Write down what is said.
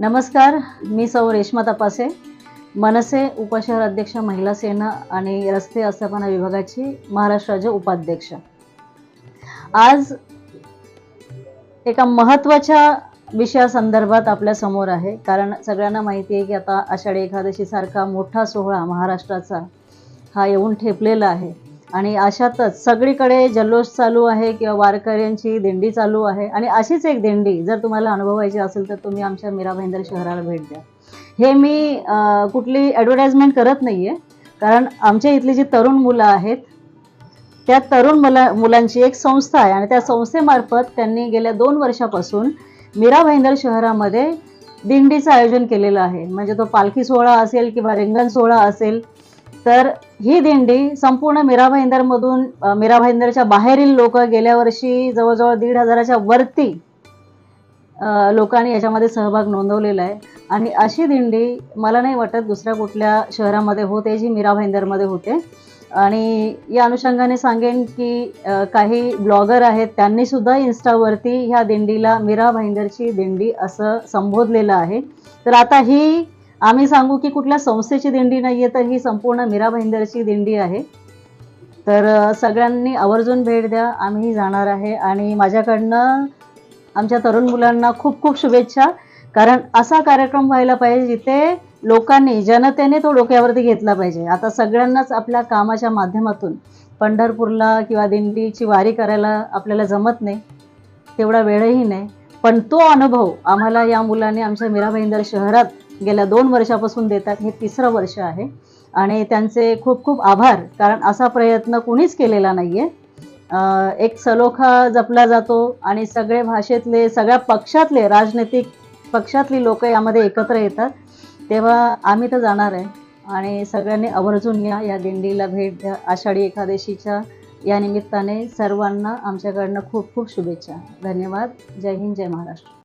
नमस्कार मी सौ रेश्मा तपासे. मनसे उपशहर अध्यक्ष महिला सेना आणि रस्ते आस्थापना विभागाची महाराष्ट्र राज्य उपाध्यक्ष. आज एका महत्त्वाच्या विषयासंदर्भात आपल्यासमोर आहे. कारण सगळ्यांना माहिती आहे की आता आषाढी एकादशीसारखा मोठा सोहळा महाराष्ट्राचा हा येऊन ठेपलेला आहे. आणि अशातच सगळीकडे जल्लोष चालू आहे किंवा वारकऱ्यांची दिंडी चालू आहे. आणि अशीच एक दिंडी जर तुम्हाला अनुभवायची असेल तर तुम्ही आमच्या मीरा भाईंदर शहराला भेट द्या. हे मी कुठली ॲडव्हर्टाईजमेंट करत नाही आहे कारण आमच्या इथली जी तरुण मुलं आहेत त्या तरुण मुला मुलांची एक संस्था आहे. आणि त्या संस्थेमार्फत त्यांनी गेल्या दोन वर्षापासून मीरा भाईंदर शहरामध्ये दिंडीचं आयोजन केलेलं आहे. म्हणजे तो पालखी सोहळा असेल किंवा रिंगण सोहळा असेल तर ही दिंडी संपूर्ण मीरा भाईंदरमधून मीरा भाईंदरच्या बाहेरील लोक गेल्या वर्षी जवळजवळ दीड हजाराच्या वरती लोकांनी याच्यामध्ये सहभाग नोंदवलेला आहे. आणि अशी दिंडी मला नाही वाटत दुसऱ्या कुठल्या शहरामध्ये होते जी मीरा भाईंदरमध्ये होते. आणि या अनुषंगाने सांगेन की काही ब्लॉगर आहेत त्यांनी सुद्धा इन्स्टावरती ह्या दिंडीला मीरा भाईंदरची दिंडी असं संबोधलेलं आहे. तर आता ही आम्ही सांगू की कुठल्या संस्थेची दिंडी नाही आहे तर ही संपूर्ण मीरा भाईंदरची दिंडी आहे. तर सगळ्यांनी आवर्जून भेट द्या आम्ही जाणार आहे. आणि माझ्याकडनं आमच्या तरुण मुलांना खूप खूप शुभेच्छा. कारण असा कार्यक्रम व्हायला पाहिजे जिथे लोकांनी जनतेने तो डोक्यावरती घेतला पाहिजे. आता सगळ्यांनाच आपल्या कामाच्या माध्यमातून पंढरपूरला किंवा दिंडीची वारी करायला आपल्याला जमत नाही तेवढा वेळही नाही. पण तो अनुभव आम्हाला या मुलांनी आमच्या मीरा भाईंदर शहरात गेल्या दोन वर्षापासून देतात हे तिसरं वर्ष आहे. आणि त्यांचे खूप खूप आभार कारण असा प्रयत्न कुणीच केलेला नाही आहे एक सलोखा जपला जातो आणि सगळे भाषेतले सगळ्या पक्षातले राजनैतिक पक्षातली लोक यामध्ये एकत्र येतात. तेव्हा आम्ही तर जाणार आहे. आणि सगळ्यांनी आवर्जून या या दिंडीला भेट द्या. आषाढी एकादशीच्या या निमित्ताने सर्वांना आमच्याकडनं खूप खूप शुभेच्छा. धन्यवाद. जय हिंद जय महाराष्ट्र.